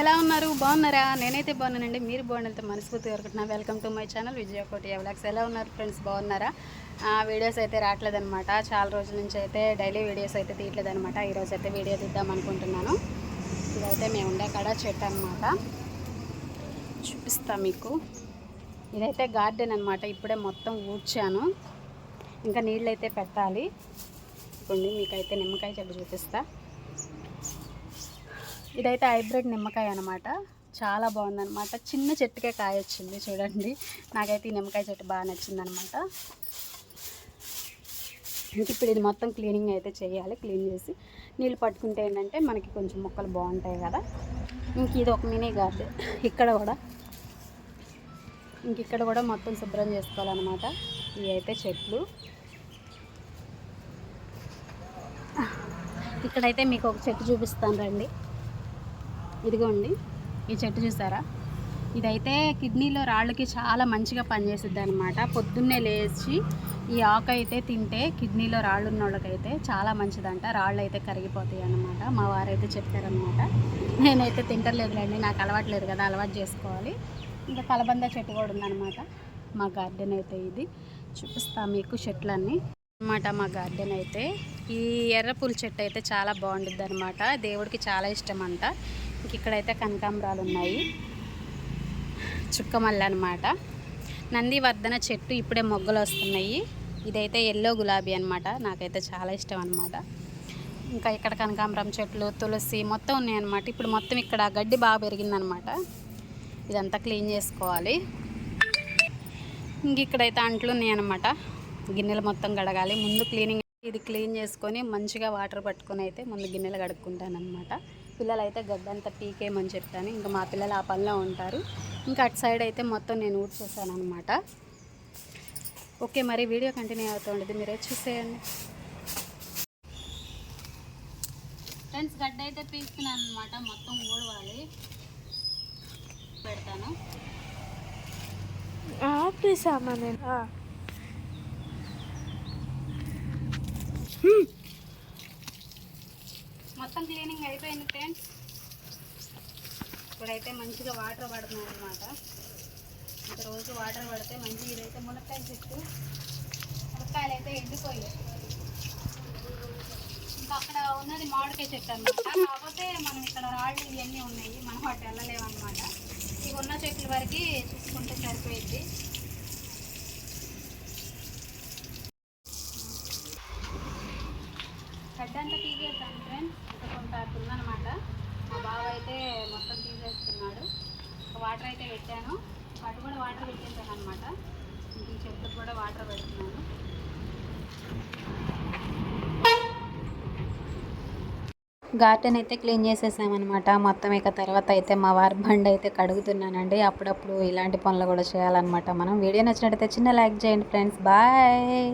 ఎలా ఉన్నారు? బాగున్నారా? నేనైతే బాగున్నానండి. మీరు బాగుంటే మనస్ఫూర్తి కోరుకుంటున్నా. Welcome to my channel Vijaya Koti vlogs ఎలా ఉన్నారు ఫ్రెండ్స్? బాగున్నారా? ఆ, వీడియోస్ అయితే రావట్లేదనమాట చాలా రోజుల నుంచి అయితే డైలీ వీడియోస్ అయితే తీయట్లేదనమాట ఈరోజు అయితే వీడియో తీద్దాం అనుకుంటున్నాను. ఇదైతే మేము ఉండే కాడ చెట్టు అనమాట చూపిస్తా మీకు. ఇదైతే గార్డెన్ అనమాట ఇప్పుడే మొత్తం ఊడ్చాను. ఇంకా నీళ్ళు అయితే పెట్టాలి. ఇప్పుడు మీకైతే నిమ్మకాయ చెట్టు చూపిస్తాను ఇదైతే హైబ్రిడ్ నిమ్మకాయ అనమాట చాలా బాగుందనమాట చిన్న చెట్టుకే కాయ వచ్చింది చూడండి. నాకైతే ఈ నిమ్మకాయ చెట్టు బాగా నచ్చిందనమాట ఇంక ఇప్పుడు ఇది మొత్తం క్లీనింగ్ అయితే చేయాలి. క్లీన్ చేసి నీళ్ళు పట్టుకుంటే ఏంటంటే మనకి కొంచెం మొక్కలు బాగుంటాయి కదా. ఇంక ఇది ఒక మినీ గార్డెన్. ఇక్కడ కూడా. ఇంక ఇక్కడ కూడా మొత్తం శుభ్రం చేసుకోవాలన్నమాట. ఇవి అయితే చెట్లు. ఇక్కడైతే మీకు ఒక చెట్టు చూపిస్తాను రండి. ఇదిగోండి. ఈ చెట్టు చూసారా? ఇదైతే కిడ్నీలో రాళ్ళకి చాలా మంచిగా పనిచేస్తుంది అనమాట పొద్దున్నే లేచి ఈ ఆకు అయితే తింటే కిడ్నీలో రాళ్ళు ఉన్న వాళ్ళకైతే చాలా మంచిదంట. రాళ్ళు అయితే కరిగిపోతాయి అన్నమాట మా వారైతే చెప్పారనమాట నేనైతే తింటలేదులేండి నాకు అలవాటు లేదు కదా అలవాటు చేసుకోవాలి. ఇంకా కలబంద చెట్టు కూడా ఉందన్నమాట. మా గార్డెన్ అయితే ఇది. చూపిస్తా మీకు చెట్లన్నీ. అన్నమాట మా గార్డెన్ అయితే. ఈ ఎర్ర పూల చెట్టు అయితే చాలా బాగుంటుంది అనమాట దేవుడికి చాలా ఇష్టం అంట ఇక్కడైతే కనకాంబరాలు ఉన్నాయి. చుక్కమల్ల అనమాట నందివర్ధన చెట్టు ఇప్పుడే మొగ్గలు వస్తున్నాయి. ఇదైతే ఎల్లో గులాబీ అనమాట నాకైతే చాలా ఇష్టం అనమాట ఇంకా ఇక్కడ కనకాంబరం చెట్లు తులసి మొత్తం ఉన్నాయన్నమాట ఇప్పుడు మొత్తం ఇక్కడ గడ్డి బాగా పెరిగిందనమాట ఇదంతా క్లీన్ చేసుకోవాలి. ఇంక ఇక్కడైతే అంట్లు ఉన్నాయన్నమాట గిన్నెలు మొత్తం కడగాలి. ముందు క్లీనింగ్ ఇది క్లీన్ చేసుకొని మంచిగా వాటర్ పట్టుకొని అయితే ముందు గిన్నెలు కడుక్కుంటాను అనమాట పిల్లలు అయితే గడ్డంతా పీకేయమని చెప్పాను. ఇంకా మా పిల్లలు ఆ పనిలో ఉంటారు. ఇంకా అటు సైడ్ అయితే మొత్తం నేను ఊడ్చేసాను అనమాట ఓకే మరి వీడియో కంటిన్యూ అవుతుండదు మీరే చూసేయండి. ఫ్రెండ్స్ గడ్డ అయితే పీకుతున్నాను అనమాట మొత్తం ఊడవాలి. పెడతాను. ఆపేసామా నేను. మొత్తం క్లీనింగ్ అయిపోయింది ఫ్రెండ్స్ ఇప్పుడైతే మంచిగా వాటర్ పడుతున్నాయి అనమాట ఇంత రోజు వాటర్ పడితే మంచిగా ఇదైతే మునక్కాయ చెట్టు. మునక్కాయలు అయితే ఎండిపోయాయి. ఇంకా అక్కడ ఉన్నది మామిడికాయ చెట్టు అనమాట కాకపోతే మనం ఇక్కడ రాళ్ళు ఇవన్నీ ఉన్నాయి. మనం అటు వెళ్ళలేము అనమాట ఇవి ఉన్న చెట్ల వరకు చూసుకుంటే సరిపోయింది. గడ్డ అంతా తీసేస్తాను ఫ్రెండ్స్ ఇంకా కొంత అటు ఉందన్నమాట మా బావ అయితే మొత్తం తీసేస్తున్నాడు ఒక వాటర్ అయితే పెట్టాను. వాటి కూడా వాటర్ పెట్టేసాను అనమాట ఈ కూడా వాటర్ పెడుతున్నాను. గార్డెన్ అయితే క్లీన్ చేసేసామన్నమాట మొత్తం ఇక తర్వాత అయితే మా వారి బండి అయితే కడుగుతున్నానండి. అప్పుడప్పుడు ఇలాంటి పనులు కూడా చేయాలన్నమాట మనం. వీడియో నచ్చినట్టయితే చిన్న లైక్ చేయండి ఫ్రెండ్స్ బాయ్